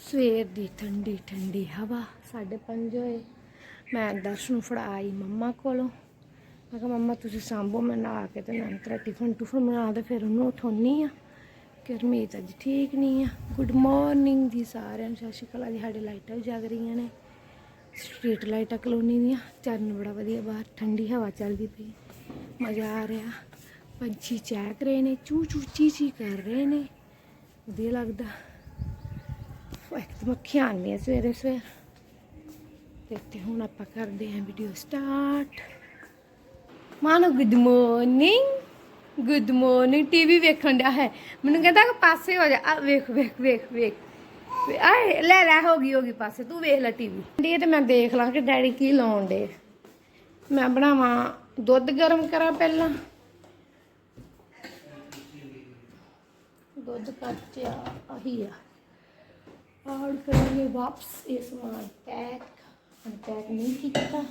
ਸਵੇਰ ਦੀ ਠੰਡੀ ਠੰਡੀ ਹਵਾ। ਸਾਡੇ ਪੰਜ ਹੋਏ। ਮੈਂ ਦਰਸ਼ ਨੂੰ ਫੜਾਈ ਮੰਮਾ ਕੋਲੋਂ। ਮੈਂ ਕਿਹਾ, ਮੰਮਾ, ਤੁਸੀਂ ਸਾਂਭੋ, ਮੈਂ ਨਹਾ ਕੇ ਤੇ ਨੰਤਰਾ ਟਿਫਨ ਟੁਫਨ ਬਣਾ ਤੇ ਫਿਰ ਉਹਨੂੰ ਉਠਾਉਣੀ ਆ ਕਿ ਰਮੀਤ ਅੱਜ ਠੀਕ ਨਹੀਂ ਆ। ਗੁੱਡ ਮਾਰਨਿੰਗ ਦੀ ਸਾਰਿਆਂ ਨੂੰ, ਸਤਿ ਸ਼੍ਰੀ ਅਕਾਲ। ਅੱਜ ਸਾਡੇ ਲਾਈਟਾਂ ਵੀ ਜਗ ਰਹੀਆਂ ਨੇ। ਸਟਰੀਟ ਲਾਈਟਾਂ ਕਲੋਨੀ ਦੀਆਂ। ਚਰਨ ਬੜਾ ਵਧੀਆ ਬਾਹਰ, ਠੰਡੀ ਹਵਾ ਚੱਲਦੀ ਪਈ। ਮਜ਼ਾ ਆ ਰਿਹਾ। ਪੰਛੀ ਚਹਿਕ ਰਹੇ ਨੇ ਚੂ ਚੂ ਚੀ ਚੀ ਕਰ ਰਹੇ ਨੇ। ਵਧੀਆ ਲੱਗਦਾ। ਇੱਕ ਮੱਖੀਆਂ ਆਉਂਦੀਆਂ ਸਵੇਰੇ ਸਵੇਰ। ਤੇ ਹੁਣ ਆਪਾਂ ਕਰਦੇ ਹਾਂ ਵੀਡੀਓ ਸਟਾਰਟ ਮਾਨੋ good morning good morning TV ਵੇਖਣ ਡਿਆ ਹੈ। ਮੈਨੂੰ ਕਹਿੰਦਾ ਕਿ ਪਾਸੇ ਹੋ ਜਾ। ਆ ਵੇਖ ਵੇਖ ਵੇਖ ਵੇਖ। ਵੇ- ਆਏ, ਲੈ ਲੈ, ਹੋ ਗਈ ਹੋ ਗਈ ਪਾਸੇ। ਤੂੰ ਵੇਖ ਲੈ ਟੀਵੀ ਡੀ ਤੇ ਮੈਂ ਦੇਖ ਲਾਂ ਕਿ ਡੈਡੀ ਕੀ ਲਾਉਣ ਡੇ ਮੈਂ ਬਣਾਵਾਂ ਦੁੱਧ ਗਰਮ ਕਰਾਂ ਪਹਿਲਾਂ। ਦੁੱਧ ਕੱਚਿਆ, ਆਹੀ ਆ। ਔਰ ਕਰਾਂਗੇ ਵਾਪਸ ਇਹ ਸਮਾਨ ਪੈਕ ਅਨਪੈਕ ਨਹੀਂ ਕੀਤਾ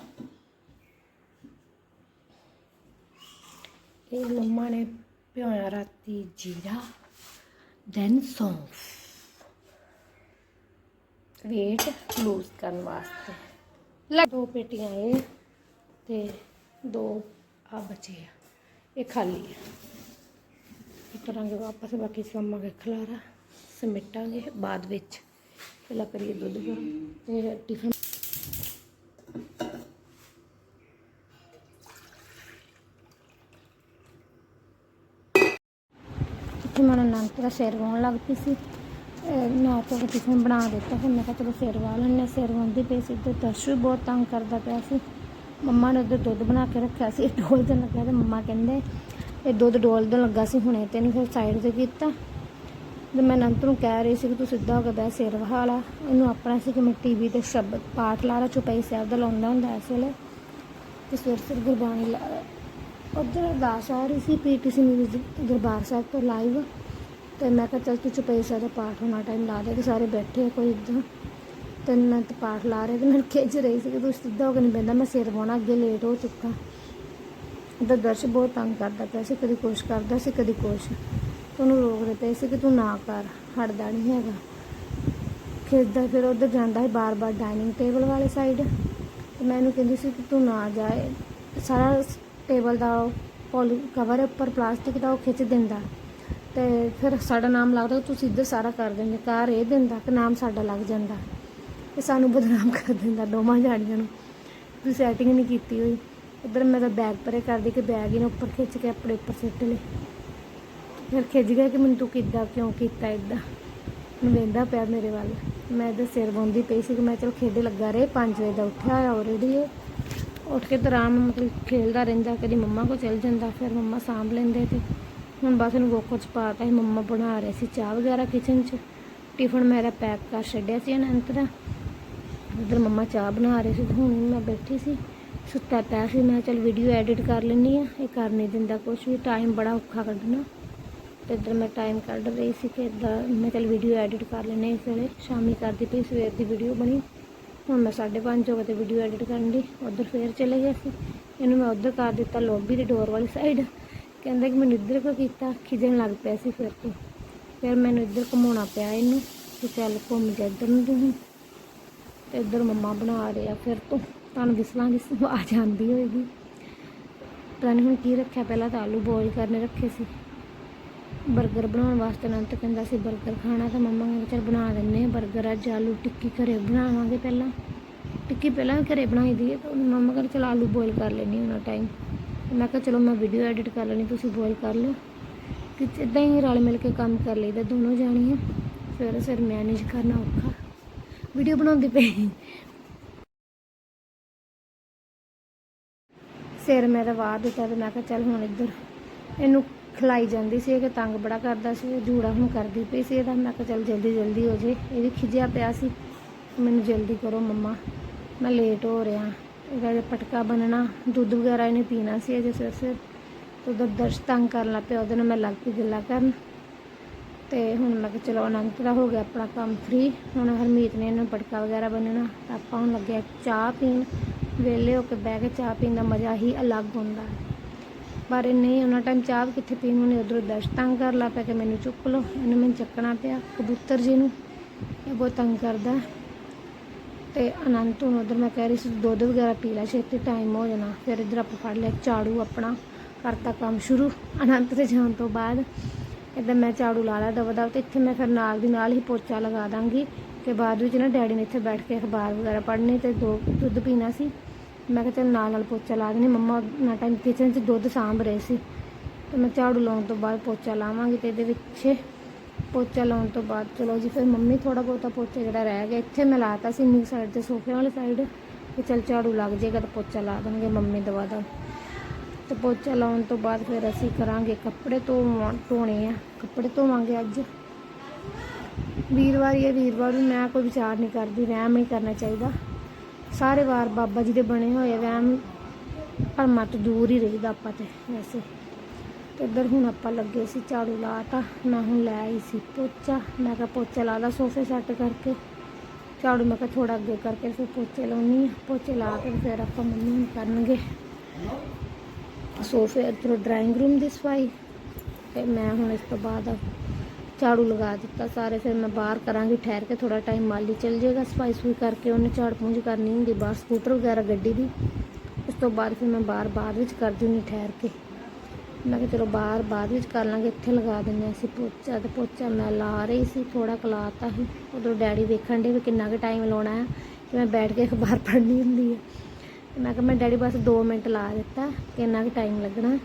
ਇਹ ਮੰਮਾ ਨੇ ਭਿਓਇਆ ਰਾਤੀ ਜੀਰਾ ਦੈਨ ਸੌਂਫ ਵੇਟ ਲੂਜ਼ ਕਰਨ ਵਾਸਤੇ। ਲੈ, ਦੋ ਪੇਟੀਆਂ ਇਹ ਤੇ ਦੋ ਆ ਬਚੇ ਆ। ਇਹ ਖਾਲੀ ਆ। ਇਹ ਕਰਾਂਗੇ ਵਾਪਸ, ਬਾਕੀ ਕੰਮਾਂ ਕੇ ਖਲਾਰਾ। ਸਮੇਟਾਂਗੇ ਬਾਅਦ ਵਿੱਚ। ਪਹਿਲਾਂ ਕਰੀਏ ਦੁੱਧ ਗਰਮ ਤੇ ਟਿਫਨ ਕਿ ਮਨ ਨੰਤ ਦਾ ਸਿਰ ਵਾਉਣ ਲੱਗ ਪਈ ਸੀ। ਅਹ ਨਾ ਤਾਂ ਟਿਫਨ ਬਣਾ ਦਿੱਤਾ ਫਿਰ ਮੈਂ ਕਿਹਾ ਚਲੋ ਸਿਰ ਵਾਹ ਲੈਣੇ ਸਿਰ ਵਾਉਂਦੀ ਪਈ ਸੀ ਤੇ ਦਰਸ਼ ਵੀ ਬਹੁਤ ਤੰਗ ਕਰਦਾ ਪਿਆ ਸੀ। ਮੰਮਾ ਨੇ ਉੱਧਰ ਦੁੱਧ ਬਣਾ ਕੇ ਰੱਖਿਆ ਸੀ। ਇਹ ਡੋਲ ਦੇਣ ਲੱਗਾ ਤੇ ਮੰਮਾ ਕਹਿੰਦੇ, ਇਹ ਦੁੱਧ ਡੋਲ ਦੇਣ ਲੱਗਾ ਸੀ, ਹੁਣੇ ਤੇ ਨਹੀਂ ਫਿਰ ਸਾਈਡ ਤੇ ਕੀਤਾ। ਤੇ ਮੈਂ ਅਨੰਤ ਨੂੰ ਕਹਿ ਰਹੀ ਸੀ ਕਿ ਤੂੰ ਸਿੱਧਾ ਹੋ ਕੇ ਬਹਿ, ਸਿਰ ਵਹਾ ਲਾ। ਇਹਨੂੰ ਆਪਣਾ ਸੀ ਕਿ ਮੈਂ ਟੀਵੀ ਤੇ ਸ਼ਬਦ, ਪਾਠ ਲਾ ਰਾ ਚੁਪਈ ਸਾਹਿਬ ਦਾ ਲਾਉਂਦਾ ਹੁੰਦਾ ਇਸ ਵੇਲੇ। ਤੇ ਸਿਰ ਸਿਰ ਗੁਰਬਾਣੀ ਲਾ ਰਿਹਾ ਉੱਧਰ ਅਰਦਾਸ ਆ ਰਹੀ ਸੀ ਪੀਟੀਸੀ ਨਿਊਜ਼ ਦਰਬਾਰ ਸਾਹਿਬ ਤੋਂ ਲਾਈਵ ਤੇ ਮੈਂ ਕਿਹਾ, ਚੱਲ ਤੂੰ ਚੁਪਈ ਸਾਹਿਬ ਦਾ ਪਾਠ ਹੋਣਾ ਟਾਈਮ ਲਾ ਦੇ ਕਿ ਸਾਰੇ ਬੈਠੇ ਕੋਈ ਇੱਦਾਂ। ਤੇ ਮੈਂ ਤਾਂ ਪਾਠ ਲਾ ਰਹੇ ਤੇ ਮੈਨੂੰ ਖਿੱਚ ਰਹੀ ਸੀ ਕਿ ਤੂੰ ਸਿੱਧਾ ਹੋ ਕੇ ਨਹੀਂ ਬਹਿੰਦਾ, ਮੈਂ ਸਿਰ ਵਾਉਣਾ ਅੱਗੇ ਲੇਟ ਹੋ ਚੁੱਕਾ। ਉਹਦਾ ਦਰਸ਼ ਬਹੁਤ ਤੰਗ ਕਰਦਾ ਪਿਆ ਸੀ, ਕਦੀ ਕੁਛ ਕਰਦਾ ਸੀ, ਕਦੀ ਕੁਛ। ਉਹਨੂੰ ਰੋਕ ਪਏ ਸੀ ਕਿ ਤੂੰ ਨਾ ਕਰ, ਹਟਦਾ ਨਹੀਂ ਹੈਗਾ। ਖਿੱਚਦਾ ਫਿਰ ਉੱਧਰ ਜਾਂਦਾ ਸੀ ਬਾਰ-ਬਾਰ ਡਾਈਨਿੰਗ ਟੇਬਲ ਵਾਲੇ ਸਾਈਡ ਤੇ ਮੈਂ ਇਹਨੂੰ ਕਹਿੰਦੀ ਸੀ ਕਿ ਤੂੰ ਨਾ ਜਾਏ ਸਾਰਾ ਟੇਬਲ ਦਾ ਪੋਲੀ ਕਵਰ ਉੱਪਰ ਪਲਾਸਟਿਕ ਦਾ ਉਹ ਖਿੱਚ ਦਿੰਦਾ। ਤੇ ਫਿਰ ਸਾਡਾ ਨਾਮ ਲੱਗਦਾ ਤੁਸੀਂ ਇੱਧਰ ਸਾਰਾ ਕਰ ਦਿੰਦੇ ਕਾਰ ਇਹ ਦਿੰਦਾ ਕਿ ਨਾਮ ਸਾਡਾ ਲੱਗ ਜਾਂਦਾ। ਤੇ ਸਾਨੂੰ ਬਦਨਾਮ ਕਰ ਦਿੰਦਾ ਦੋਵਾਂ ਜਾਣੀਆਂ ਨੂੰ। ਤੁਸੀਂ ਸੈਟਿੰਗ ਨਹੀਂ ਕੀਤੀ ਹੋਈ। ਉਧਰ ਮੈਂ ਤਾਂ ਬੈਗ ਪਰੇ ਕਰਦੀ ਕਿ ਬੈਗ ਹੀ ਉੱਪਰ ਖਿੱਚ ਕੇ ਆਪਣੇ ਉੱਪਰ ਸਿੱਟ ਲਏ। ਫਿਰ ਖਿੱਚ ਗਿਆ ਕਿ ਮੈਨੂੰ ਤੂੰ ਕਿੱਦਾਂ, ਕਿਉਂ ਕੀਤਾ ਇਦਾਂ ਮੈਨੂੰ ਵੇਂਦਾ ਪਿਆ ਮੇਰੇ ਵੱਲ। ਮੈਂ ਇਹਦੇ ਸਿਰ ਵਾਉਂਦੀ ਪਈ ਸੀ ਕਿ ਮੈਂ ਚਲੋ ਖੇਡੇ ਲੱਗਾ ਰਹੇ 5 ਵਜੇ ਦਾ ਉੱਠਿਆ ਹੋਇਆ ਆਲਰੇਡੀ ਇਹ। ਉੱਠ ਕੇ ਤਾਂ ਆਰਾਮ ਮਤਲਬ ਖੇਲਦਾ ਰਹਿੰਦਾ, ਕਦੀ ਮੰਮਾ ਕੋ ਚਲ ਜਾਂਦਾ, ਫਿਰ ਮੰਮਾ ਸਾਂਭ ਲੈਂਦੇ ਤੇ ਹੁਣ ਬਸ ਇਹਨੂੰ ਗੋਕੋ ਚ ਪਾਤਾ ਸੀ, ਮੰਮਾ ਬਣਾ ਰਹੇ ਸੀ ਚਾਹ ਵਗੈਰਾ ਕਿਚਨ ਚ। ਟਿਫਨ ਮੇਰਾ ਪੈਕ ਕਰ ਛੱਡਿਆ ਸੀ ਅਨੰਤ ਦਾ ਉਧਰ ਮੰਮਾ ਚਾਹ ਬਣਾ ਰਹੇ ਸੀ ਤੇ ਹੁਣ ਮੈਂ ਬੈਠੀ ਸੀ। ਸੁੱਤਾ ਪਿਆ ਸੀ, ਮੈਂ ਚਲ ਵੀਡੀਓ ਐਡਿਟ ਕਰ ਲੈਂਦੀ ਆ ਇਹ ਕਰ ਨਹੀਂ ਦਿੰਦਾ ਕੁਛ ਵੀ ਟਾਈਮ ਬੜਾ ਔਖਾ ਕੱਢਣਾ। ਤੇ ਇੱਧਰ ਮੈਂ ਟਾਈਮ ਕੱਢ ਰਹੀ ਸੀ ਕਿ ਇੱਦਾਂ ਮੈਂ ਚਲ ਵੀਡੀਓ ਐਡਿਟ ਕਰ ਲੈਂਦੇ ਇਸ ਵੇਲੇ। ਸ਼ਾਮੀ ਕਰਦੀ ਪਈ ਸਵੇਰ ਦੀ ਵੀਡੀਓ ਬਣੀ। ਹੁਣ ਮੈਂ 5:30 ਹੋ ਵੀਡੀਓ ਐਡਿਟ ਕਰਨ ਦੀ। ਉਧਰ ਫੇਰ ਚਲੇ ਗਿਆ ਸੀ ਇਹਨੂੰ ਮੈਂ ਉਧਰ ਕਰ ਦਿੱਤਾ ਲੌਬੀ ਦੀ ਡੋਰ ਵਾਲੀ ਸਾਈਡ ਕਹਿੰਦਾ ਕਿ ਮੈਨੂੰ ਇੱਧਰ ਕੋ ਕੀਤਾ? ਖਿਜਣ ਲੱਗ ਪਿਆ ਸੀ ਫਿਰ ਤੋਂ। ਫਿਰ ਮੈਨੂੰ ਇੱਧਰ ਘੁਮਾਉਣਾ ਪਿਆ ਇਹਨੂੰ ਕਿ ਚੱਲ ਘੁੰਮ ਜਾ ਇੱਧਰ ਨੂੰ ਤੂੰ ਤੇ ਇੱਧਰ ਮੰਮਾ ਬਣਾ ਰਹੇ ਆ ਫਿਰ ਤੋਂ। ਤੁਹਾਨੂੰ ਦਿਸਲਾਂਗੀ ਆ ਜਾਂਦੀ ਹੋਏਗੀ? ਪਤਾ ਨਹੀਂ ਹੁਣ ਕੀ ਰੱਖਿਆ। ਪਹਿਲਾਂ ਤਾਂ ਆਲੂ ਬੋਇਲ ਕਰਨੇ ਰੱਖੇ ਸੀ। ਬਰਗਰ ਬਣਾਉਣ ਵਾਸਤੇ ਨਾ ਤਾਂ ਕਹਿੰਦਾ ਸੀ, ਬਰਗਰ ਖਾਣਾ ਤਾਂ ਮੰਮਾ ਨੇ ਚਲ ਬਣਾ ਦਿੰਨੇ ਬਰਗਰ, ਅੱਜ ਆਲੂ ਟਿੱਕੀ ਘਰੇ ਬਣਾਵਾਂਗੇ ਪਹਿਲਾਂ। ਟਿੱਕੀ ਪਹਿਲਾਂ ਵੀ ਘਰੇ ਬਣਾਈ ਦੀ ਹੈ, ਤਾਂ ਉਹਨੂੰ ਮੰਮਾ ਕਹਿੰਦੇ, ਚਲ ਆਲੂ ਬੋਇਲ ਕਰ ਲੈਣੀ ਉਹਨਾਂ ਟਾਈਮ ਮੈਂ ਕਿਹਾ, ਚਲੋ ਮੈਂ ਵੀਡੀਓ ਐਡਿਟ ਕਰ ਲੈਣੀ ਤੁਸੀਂ ਬੋਇਲ ਕਰ ਲਓ। ਕਿ ਇਦਾਂ ਹੀ ਰਲ ਮਿਲ ਕੇ ਕੰਮ ਕਰ ਲਈਦਾ ਦੋਨੋਂ ਜਾਣੀਆਂ। ਫਿਰ ਸਿਰ ਮੈਨੇਜ ਕਰਨਾ ਔਖਾ। ਵੀਡੀਓ ਬਣਾਉਂਦੀ ਪਈ। ਸਿਰ ਮੇਰਾ ਵਾਹ ਦਿੱਤਾ ਤੇ ਮੈਂ ਕਿਹਾ, ਚੱਲ ਹੁਣ ਇੱਧਰ ਇਹਨੂੰ ਖਿਲਾਈ ਜਾਂਦੀ ਸੀ ਕਿ ਤੰਗ ਬੜਾ ਕਰਦਾ ਸੀ ਜੂੜਾ ਹੁਣ ਕਰਦੀ ਪਈ ਸੀ, ਇਹਦਾ ਮੈਂ ਕਿਹਾ ਚੱਲ ਜਲਦੀ ਜਲਦੀ ਹੋ ਜੇ। ਇਹ ਵੀ ਖਿਜਿਆ ਪਿਆ ਸੀ, ਮੈਨੂੰ ਜਲਦੀ ਕਰੋ ਮੰਮਾ, ਮੈਂ ਲੇਟ ਹੋ ਰਿਹਾ। ਇਹਦਾ ਜੇ ਪਟਕਾ ਬਣਨਾ ਦੁੱਧ ਵਗੈਰਾ ਇਹਨੇ ਪੀਣਾ ਸੀ ਅਜੇ ਸਿਰ ਸਿਰ। ਤੇ ਉਹਦਾ ਦਰਸ਼ ਤੰਗ ਕਰਨ ਲੱਗ ਪਿਆ, ਉਹਦੇ ਨਾਲ ਮੈਂ ਲੱਗ ਪਈ ਗੱਲਾਂ ਕਰਨ। ਤੇ ਹੁਣ ਮੈਂ ਕਿਹਾ ਚਲੋ ਅਨੰਤ ਦਾ ਹੋ ਗਿਆ ਆਪਣਾ ਕੰਮ ਫ੍ਰੀ ਹੁਣ ਹਰਮੀਤ ਨੇ ਇਹਨੂੰ ਪਟਕਾ ਵਗੈਰਾ ਬੰਨਣਾ, ਤਾਂ ਆਪਾਂ ਹੁਣ ਲੱਗਿਆ ਚਾਹ ਪੀਣ। ਵਿਹਲੇ ਹੋ ਕੇ ਬਹਿ ਕੇ ਚਾਹ ਪੀਣ ਦਾ ਮਜ਼ਾ ਹੀ ਅਲੱਗ ਹੁੰਦਾ। ਹੈ ਬਾਰੇ ਨਹੀਂ, ਉਹਨਾਂ ਟਾਈਮ ਚਾਹ ਕਿੱਥੇ ਪੀਣ ਉਹਨੇ ਉਧਰੋਂ ਦਰਸ਼ ਤੰਗ ਕਰ ਲਾ ਪਿਆ ਕਿ ਮੈਨੂੰ ਚੁੱਕ ਲਓ। ਇਹਨੂੰ ਮੈਨੂੰ ਚੱਕਣਾ ਪਿਆ, ਕਬੂਤਰ ਜੀ ਨੂੰ। ਇਹ ਬਹੁਤ ਤੰਗ ਕਰਦਾ। ਹੈ। ਤੇ ਅਨੰਤ ਹੁਣ ਉਧਰ ਮੈਂ ਕਹਿ ਰਹੀ ਸੀ, ਦੁੱਧ ਵਗੈਰਾ ਪੀ ਲੈ, ਛੇਤੀ ਟਾਈਮ ਹੋ ਜਾਣਾ। ਫਿਰ ਇੱਧਰ ਆਪਾਂ ਫੜ ਲਿਆ ਝਾੜੂ ਆਪਣਾ, ਕਰਤਾ ਕੰਮ ਸ਼ੁਰੂ। ਅਨੰਤ ਦੇ ਜਾਣ ਤੋਂ ਬਾਅਦ ਇੱਧਰ ਮੈਂ ਝਾੜੂ ਲਾ ਲਿਆ ਦਵਾ ਦਵ। ਤੇ ਇੱਥੇ ਮੈਂ ਫਿਰ ਨਾਲ ਦੀ ਨਾਲ ਹੀ ਪੋਚਾ ਲਗਾ ਦਾਂਗੀ ਕਿ ਬਾਅਦ ਵਿੱਚ ਨਾ ਡੈਡੀ ਨੇ ਇੱਥੇ ਬੈਠ ਕੇ ਅਖਬਾਰ ਵਗੈਰਾ ਪੜ੍ਹਨੀ ਤੇ ਦੋ ਦੁੱਧ ਪੀਣਾ ਸੀ। ਮੈਂ ਕਿਹਾ ਚੱਲ ਨਾਲ ਨਾਲ ਪੋਚਾ ਲਾ ਦਿੰਦੀ ਮੰਮਾ ਨਾ ਟਾਈਮ ਕਿਚਨ 'ਚ ਦੁੱਧ ਸਾਂਭ ਰਹੇ ਸੀ। ਤੇ ਮੈਂ ਝਾੜੂ ਲਾਉਣ ਤੋਂ ਬਾਅਦ ਪੋਚਾ ਲਾਵਾਂਗੀ ਤੇ ਇਹਦੇ ਵਿੱਚ ਪੋਚਾ ਲਾਉਣ ਤੋਂ ਬਾਅਦ ਚਲੋ ਜੀ, ਫਿਰ ਮੰਮੀ ਥੋੜਾ ਬਹੁਤਾ ਪੋਚਾ ਜਿਹੜਾ ਰਹਿ ਗਿਆ, ਇੱਥੇ ਮੈਂ ਲਾਤਾ ਸੀ ਨੀ ਸਾਈਡ ਤੇ ਸੋਫੇ ਵਾਲੀ ਸਾਈਡ ਕਿ ਚਲ ਝਾੜੂ ਲੱਗ ਜਾਏਗਾ ਤਾਂ ਪੋਚਾ ਲਾ ਦੇਣਗੇ ਮੰਮੀ ਦਵਾ ਦਾ ਤੇ ਪੋਚਾ ਲਾਉਣ ਤੋਂ ਬਾਅਦ ਫਿਰ ਅਸੀਂ ਕਰਾਂਗੇ ਕੱਪੜੇ ਧੋਵਾਂ, ਧੋਣੇ ਆ। ਕੱਪੜੇ ਧੋਵਾਂਗੇ ਅੱਜ। ਵੀਰਵਾਰ ਇਹ ਵੀਰਵਾਰ ਨੂੰ ਮੈਂ ਕੋਈ ਵਿਚਾਰ ਨਹੀਂ ਕਰਦੀ ਰਹਿਮ ਹੀ ਕਰਨਾ ਚਾਹੀਦਾ। ਸਾਰੇ ਵਾਰ ਬਾਬਾ ਜੀ ਦੇ ਬਣੇ ਹੋਏ ਵਹਿਮ ਭਰਮਾਂ ਤੋਂ ਦੂਰ ਹੀ ਰਹੀਦਾ ਆਪਾਂ ਤੇ ਵੈਸੇ। ਤੇ ਇੱਧਰ ਹੁਣ ਆਪਾਂ ਲੱਗੇ ਸੀ ਝਾੜੂ ਲਾਤਾ ਮੈਂ ਹੁਣ ਲੈ ਆਈ ਸੀ ਪੋਚਾ। ਮੈਂ ਕਿਹਾ ਪੋਚਾ ਲਾ ਲਾ ਸੋਫੇ ਸੈੱਟ ਕਰਕੇ। ਝਾੜੂ ਮੈਂ ਕਿਹਾ ਥੋੜਾ ਅੱਗੇ ਕਰਕੇ ਫਿਰ ਪੋਚੇ ਲਾਉਣੀ ਆ ਪੋਚੇ ਲਾ ਕੇ ਫਿਰ ਆਪਾਂ ਮੰਮੀ ਨੂੰ ਕਰਨਗੇ। ਸੋਫੇ ਇੱਧਰੋਂ ਡਰਾਇੰਗ ਰੂਮ ਦੀ ਸਫ਼ਾਈ। ਤੇ ਮੈਂ ਹੁਣ ਇਸ ਤੋਂ ਬਾਅਦ ਝਾੜੂ ਲਗਾ ਦਿੱਤਾ ਸਾਰੇ, ਫਿਰ ਮੈਂ ਬਾਹਰ ਕਰਾਂਗੀ, ਠਹਿਰ ਕੇ ਥੋੜਾ ਟਾਈਮ ਮਾਲੀ ਚੱਲ ਜਾਏਗਾ, ਸਫ਼ਾਈ ਸਫੂਈ ਕਰਕੇ ਉਹਨੇ ਝਾੜ ਪੂੰਝ ਕਰਨੀ ਹੁੰਦੀ, ਬਾਹਰ ਸਕੂਟਰ ਵਗੈਰਾ, ਗੱਡੀ ਦੀ। ਉਸ ਤੋਂ ਬਾਅਦ ਫਿਰ ਮੈਂ ਬਾਹਰ, ਬਾਅਦ ਵਿੱਚ ਕਰ ਦਿੰਦੀ ਠਹਿਰ ਕੇ। ਮੈਂ ਕਿਹਾ ਚਲੋ ਬਾਹਰ, ਬਾਅਦ ਵਿੱਚ ਕਰ ਲਾਂਗੇ, ਇੱਥੇ ਲਗਾ ਦਿੰਦੇ ਹਾਂ ਅਸੀਂ ਪੋਚਾ, ਤੇ ਪੋਚਾ ਮੈਂ ਲਾ ਰਹੀ ਸੀ ਥੋੜਾ ਕਲਾਤਾ ਸੀ। ਉਦੋਂ ਡੈਡੀ ਵੇਖਣ ਦੇ ਵੀ ਕਿੰਨਾ ਕੁ ਟਾਈਮ ਲਾਉਣਾ ਹੈ, ਕਿ ਮੈਂ ਬੈਠ ਕੇ ਅਖਬਾਰ ਪੜ੍ਹਨੀ ਹੁੰਦੀ ਹੈ। ਮੈਂ ਕਿਹਾ ਮੈਂ ਡੈਡੀ ਬਸ 2 ਮਿੰਟ ਲਾ ਦਿੱਤਾ, ਕਿੰਨਾ ਕੁ ਟਾਈਮ ਲੱਗਣਾ।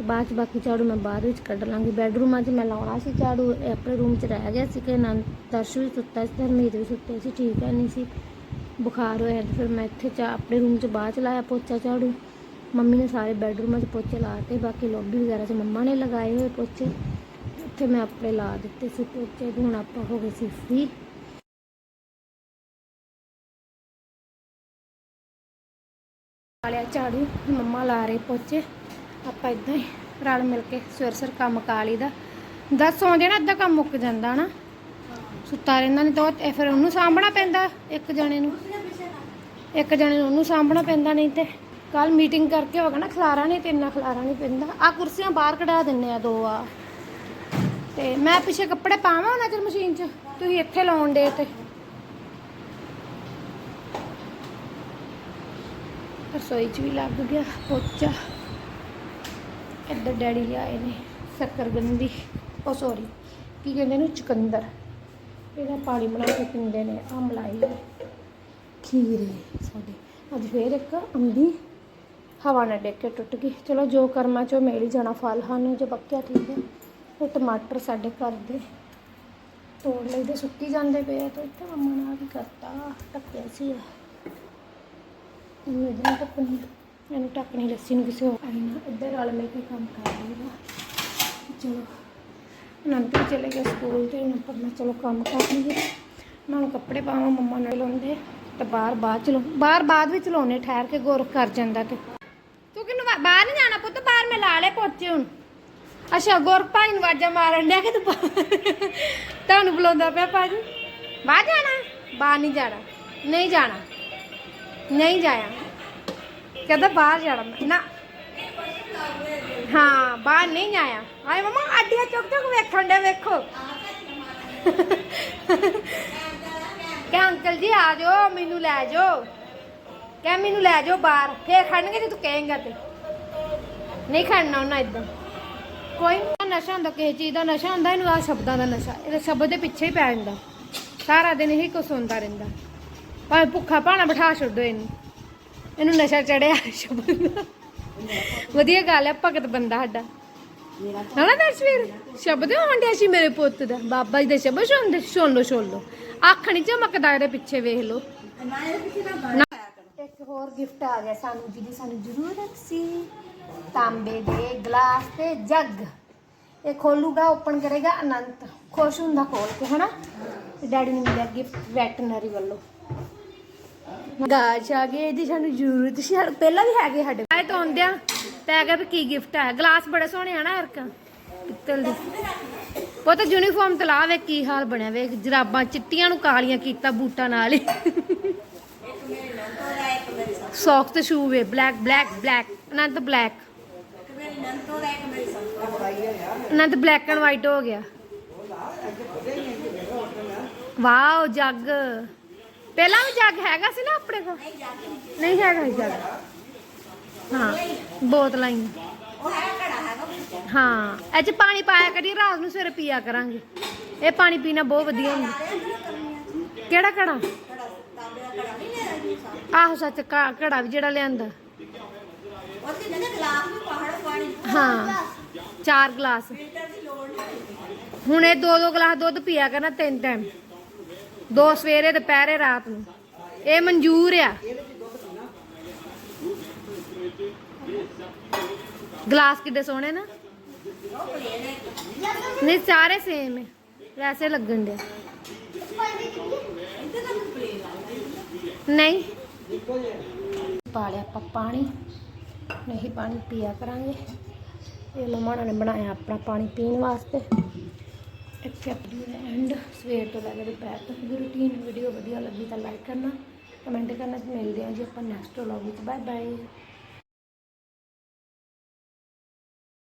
ਤੇ ਬਾਅਦ ਚ ਬਾਕੀ ਝਾੜੂ ਮੈਂ ਬਾਅਦ ਵਿੱਚ ਕੱਢ ਲਾਂਗੀ। ਬੈਡਰੂਮਾਂ 'ਚ ਮੈਂ ਲਾਉਣਾ ਸੀ ਝਾੜੂ ਆਪਣੇ ਰੂਮ 'ਚ ਰਹਿ ਗਿਆ ਸੀ ਕਿ ਨੰਦ ਦਰਸ਼ ਵੀ ਸੁੱਤਾ ਸੀ ਧਰਮੀਤ ਵੀ ਸੁੱਤੇ ਸੀ, ਠੀਕ ਹੈ ਨਹੀਂ ਸੀ। ਬੁਖਾਰ ਹੋਇਆ ਤੇ ਫਿਰ ਮੈਂ ਇੱਥੇ ਚਾ, ਆਪਣੇ ਰੂਮ 'ਚ ਬਾਅਦ ਚ ਲਾਇਆ ਪੋਚਾ ਝਾੜੂ। ਮੰਮੀ ਨੇ ਸਾਰੇ ਬੈਡਰੂਮਾਂ 'ਚ ਪੋਚੇ ਲਾਤੇ ਬਾਕੀ ਲੌਬੀ ਵਗੈਰਾ 'ਚ ਮੰਮਾ ਨੇ ਲਗਾਏ ਹੋਏ ਪੋਚੇ। ਉੱਥੇ ਮੈਂ ਆਪਣੇ ਲਾ ਦਿੱਤੇ ਸੀ ਪੋਚੇ, ਤੇ ਹੁਣ ਆਪਾਂ ਹੋ ਗਏ ਸੀ ਫ੍ਰੀ ਵਾਲਿਆ ਝਾੜੂ, ਮੰਮਾ ਲਾ ਰਹੇ ਪੋਚੇ। ਆਪਾਂ ਇਦਾਂ ਹੀ ਰਲ ਮਿਲ ਕੇ ਸਵੇਰ ਸਵੇਰ ਕੰਮ ਕਾ ਲਈਦਾ। ਦਸ ਸੌਂ ਜਾਣਾ ਅੱਧਾ ਕੰਮ ਮੁੱਕ ਜਾਂਦਾ ਨਾ ਸੁੱਤਾ ਰਹਿੰਦਾ ਨਹੀਂ ਤਾਂ ਫਿਰ ਉਹਨੂੰ ਸਾਂਭਣਾ ਪੈਂਦਾ ਇੱਕ ਜਣੇ ਨੂੰ। ਇੱਕ ਜਣੇ ਨੂੰ ਉਹਨੂੰ ਸਾਂਭਣਾ ਪੈਂਦਾ ਨਹੀਂ ਤੇ ਕੱਲ ਮੀਟਿੰਗ ਕਰਕੇ ਹੋਗਾ ਨਾ ਖਲਾਰਾ ਨਹੀਂ ਤੇ ਇੰਨਾ ਖਲਾਰਾ ਨਹੀਂ ਪੈਂਦਾ। ਆ ਕੁਰਸੀਆਂ ਬਾਹਰ ਕਢਾ ਦਿੰਨੇ ਆ ਦੋ ਆ। ਤੇ ਮੈਂ ਪਿੱਛੇ ਕੱਪੜੇ ਪਾਵਾਂ ਉਹਨਾਂ ਚਿਰ ਮਸ਼ੀਨ 'ਚ? ਤੁਸੀਂ ਇੱਥੇ ਲਾਉਣ ਦੇ ਤੇ। ਰਸੋਈ 'ਚ ਵੀ ਲੱਗ ਗਿਆ ਪੋਚਾ। ਇੱਧਰ ਡੈਡੀ ਲਿਆਏ ਨੇ ਸ਼ੱਕਰਗੰਦੀ ਉਹ ਸੌਰੀ ਕੀ ਕਹਿੰਦੇ ਨੇ ਚੁਕੰਦਰ। ਇਹਦਾ ਪਾਣੀ ਬਣਾ ਕੇ ਪੀਂਦੇ ਨੇ, ਆਹ ਮਲਾਈ ਖੀਰੇ ਸਾਡੇ। ਅੱਜ ਫੇਰ ਇੱਕ ਅੰਬੀ ਹਵਾ ਨਾਲ ਡਿੱਗ ਕੇ ਟੁੱਟ ਗਈ। ਚਲੋ ਜੋ ਕਰਮਾ ਚੋਂ ਮੇਲ ਜਾਣਾ, ਫਲ ਸਾਨੂੰ ਜੋ ਪੱਕਿਆ ਠੀਕ ਹੈ। ਉਹ ਟਮਾਟਰ ਸਾਡੇ ਘਰ ਦੇ ਤੋੜ ਲਈ ਤੇ ਸੁੱਕੀ ਜਾਂਦੇ ਪਏ ਤੇ ਇੱਥੇ ਮੰਮਾ ਨੇ ਵੀ ਕਰਤਾ ਟੱਕਿਆ ਸੀ ਇਹਨੂੰ ਇਧਰ ਟੱਕਣੀ ਇਹਨੂੰ ਟੱਕਣੀ ਲੱਸੀ ਨੂੰ ਕਿਸੇ ਹੋਰ ਆਈ ਨਾ। ਇੱਧਰ ਵਾਲੇ ਮਿਲ ਕੇ ਕੰਮ ਕਰ ਲਈਦਾ ਚਲੋ। ਅਨੰਤ ਚਲੇ ਗਿਆ ਸਕੂਲ ਤੇ ਹੁਣ ਪਰ ਮੈਂ ਚਲੋ ਕੰਮ ਕਰ ਲਈਏ। ਮੈਂ ਕੱਪੜੇ ਪਾਵਾਂ, ਮੰਮਾ ਨਾਲ ਲਾਉਂਦੇ। ਤੇ ਬਾਹਰ ਬਾਅਦ ਚਲੋ, ਬਾਹਰ ਬਾਅਦ ਵਿੱਚ ਲਾਉਣੇ ਠਹਿਰ ਕੇ ਗੁਰ ਕਰ ਜਾਂਦਾ ਤੇ ਤੂੰ ਕਿਨੂੰ ਬਾਹਰ ਨਹੀਂ ਜਾਣਾ ਪੁੱਤ, ਬਾਹਰ ਮੈਂ ਲਾ ਲੈ ਪੋਚੇ ਹੁਣ। ਅੱਛਾ, ਗੁਰ ਭਾਈ ਨੂੰ ਵਾਜਾ ਮਾਰਨ ਡਿਆ ਕਿ ਤੂੰ ਤੁਹਾਨੂੰ ਬੁਲਾਉਂਦਾ ਪਿਆ ਭਾਜੀ। ਬਾਹਰ ਜਾਣਾ? ਬਾਹਰ ਨਹੀਂ ਜਾਣਾ। ਨਹੀਂ ਜਾਣਾ। ਨਹੀਂ ਜਾਇਆ। ਕਹਿੰਦਾ ਬਾਹਰ ਜਾਣਾ ਮੈਂ। ਨਾ। ਹਾਂ, ਬਾਹਰ ਨਹੀਂ ਆਇਆ। ਆਏ ਮਮਾ, ਆਡੀਆਂ ਚੁੱਕ ਚੁੱਕ ਵੇਖਣ ਦੇ ਵੇਖੋ। ਕਹ ਅੰਕਲ ਜੀ, ਆ ਜਾਓ, ਮੈਨੂੰ ਲੈ ਜਾਓ। ਕਹਿ ਮੈਨੂੰ ਲੈ ਜਾਓ ਬਾਹਰ। ਫੇਰ ਖੜਨਗੇ ਜੇ ਤੂੰ ਕਹੇਂਗਾ ਤੇ। ਨਹੀਂ ਖੜਨਾ ਉਹਨਾਂ ਇਦਾਂ ਕੋਈ ਨਸ਼ਾ ਹੁੰਦਾ, ਕਿਸੇ ਚੀਜ਼ ਦਾ ਨਸ਼ਾ ਹੁੰਦਾ, ਇਹਨੂੰ ਆ ਸ਼ਬਦਾਂ ਦਾ ਨਸ਼ਾ। ਇਹਦੇ ਸ਼ਬਦ ਦੇ ਪਿੱਛੇ ਹੀ ਪੈ ਜਾਂਦਾ। ਸਾਰਾ ਦਿਨ ਇਹੀ ਕੁਛ ਹੁੰਦਾ ਰਹਿੰਦਾ। ਭਾਵੇਂ ਭੁੱਖਾ ਭਾਣਾ ਬਿਠਾ ਛੱਡੋ ਇਹਨੂੰ। ਇਹਨੂੰ ਨਸ਼ਾ ਚੜਿਆ, ਸ਼ਬਦ ਦਾ। ਵਧੀਆ ਗੱਲ ਹੈ ਭਗਤ ਬੰਦਾ ਸਾਡਾ। ਹਣਾ ਦਰਸ਼ਵੀਰ? ਸ਼ਬਦ ਆਉਣ ਸੀ ਮੇਰੇ ਪੁੱਤ ਦਾ। ਬਾਬਾ ਜੀ ਦੇ ਸ਼ਬਦ ਸੁਣਦੇ, ਸੁਣ ਲਓ ਸੁਣ ਲਓ। ਅੱਖ ਨਹੀਂ ਝਮਕਦਾ ਇਹਦੇ ਪਿੱਛੇ, ਵੇਖ ਲਓ। ਇੱਕ ਹੋਰ ਗਿਫਟ ਆ ਗਿਆ ਸਾਨੂੰ, ਜਿਹਦੀ ਸਾਨੂੰ ਜ਼ਰੂਰਤ ਸੀ। ਤਾਂਬੇ ਦੇ ਗਲਾਸ ਤੇ ਜੱਗ। ਇਹ ਖੋਲੂਗਾ, ਓਪਨ ਕਰੇਗਾ, ਅਨੰਤ। ਖੁਸ਼ ਹੁੰਦਾ ਖੋਲ ਕੇ ਹਨਾ ਡੈਡੀ ਨੂੰ ਮਿਲਿਆ ਗਿਫਟ ਵੈਟਨਰੀ ਵੱਲੋਂ। ਗਾਜ ਆ ਗਏ ਇਹਦੀ ਸਾਨੂੰ ਜ਼ਰੂਰਤ ਸੀ। ਸਾਡੇ- ਪਹਿਲਾਂ ਵੀ ਹੈਗੇ ਸਾਡੇ ਆਏ ਤੋਂ ਆਉਂਦਿਆਂ ਪੈ ਗਿਆ ਵੀ ਕੀ ਗਿਫਟ ਆ। ਗਲਾਸ ਬੜੇ ਸੋਹਣੇ ਆ ਨਾ ਅਰਕਾ ਪਿੱਤਲ ਦੇ। ਪੁੱਤ ਯੂਨੀਫਾਰਮ ਤੇ ਲਾ ਵੇ ਕੀ ਹਾਲ ਬਣਿਆ ਵੇਖ। ਜਰਾਬਾਂ, ਚਿੱਟੀਆਂ ਨੂੰ ਕਾਲੀਆਂ ਕੀਤਾ ਬੂਟਾਂ ਨਾਲ ਹੀ। ਸੌਕਸ ਤੇ shoe way black black black and black and black and white ਹੋ ਗਿਆ। ਵਾਓ, ਜੱਗ। ਪਹਿਲਾਂ ਵੀ ਜੱਗ ਹੈਗਾ ਸੀ ਨਾ ਆਪਣੇ ਕੋਲ? ਨਹੀਂ ਹੈਗਾ ਸੀ ਜੱਗ। ਹਾਂ ਬੋਤਲਾਂ ਹੀ ਹੈ ਇਹ ਚ ਪਾਣੀ ਪਾਇਆ ਕਰੀ ਰਾਤ ਨੂੰ ਸਵੇਰੇ ਪੀਆ ਕਰਾਂਗੇ। ਇਹ ਪਾਣੀ ਪੀਣਾ ਬਹੁਤ ਵਧੀਆ ਹੁੰਦਾ। ਕਿਹੜਾ ਸਾਹ ਆਹੋ ਸੱਚ ਘੜਾ ਵੀ ਜਿਹੜਾ ਲਿਆਂਦਾ। ਹਾਂ ਚਾਰ ਗਲਾਸ। ਹੁਣ ਇਹ ਦੋ ਦੋ ਗਲਾਸ ਦੁੱਧ ਪੀਆ ਕਰਨਾ ਤਿੰਨ ਟਾਈਮ ਦੋ ਸਵੇਰੇ ਦੁਪਹਿਰੇ ਰਾਤ ਨੂੰ। ਇਹ ਮਨਜ਼ੂਰ ਆ। ਗਲਾਸ ਕਿੱਡੇ ਸੋਹਣੇ ਨਾ। ਨਹੀਂ, ਸਾਰੇ ਸੇਮ ਹੈ ਵੈਸੇ ਲੱਗਣ ਦੇ ਨਹੀਂ। ਪਾਲਿਆ ਆਪਾਂ ਪਾਣੀ। ਨਹੀਂ, ਪਾਣੀ ਪੀਆ ਕਰਾਂਗੇ। ਇਹ ਮੰਮਾ ਨੇ ਬਣਾਇਆ ਆਪਣਾ ਪਾਣੀ ਪੀਣ ਵਾਸਤੇ। ਇੱਥੇ ਆਪਣੀ ਐਂਡ ਸਵੇਰ ਤੋਂ ਲੈ ਕੇ ਦੁਪਹਿਰ ਤੱਕ ਦੀ ਰੁਟੀਨ ਵੀਡੀਓ ਵਧੀਆ ਲੱਗੀ ਤਾਂ ਲਾਈਕ ਕਰਨਾ ਕਮੈਂਟ ਕਰਨਾ ਤੇ ਮਿਲਦੇ ਹਾਂ ਜੀ ਆਪਾਂ ਨੈਕਸਟ ਵਲੌਗ ਵਿੱਚ। Bye bye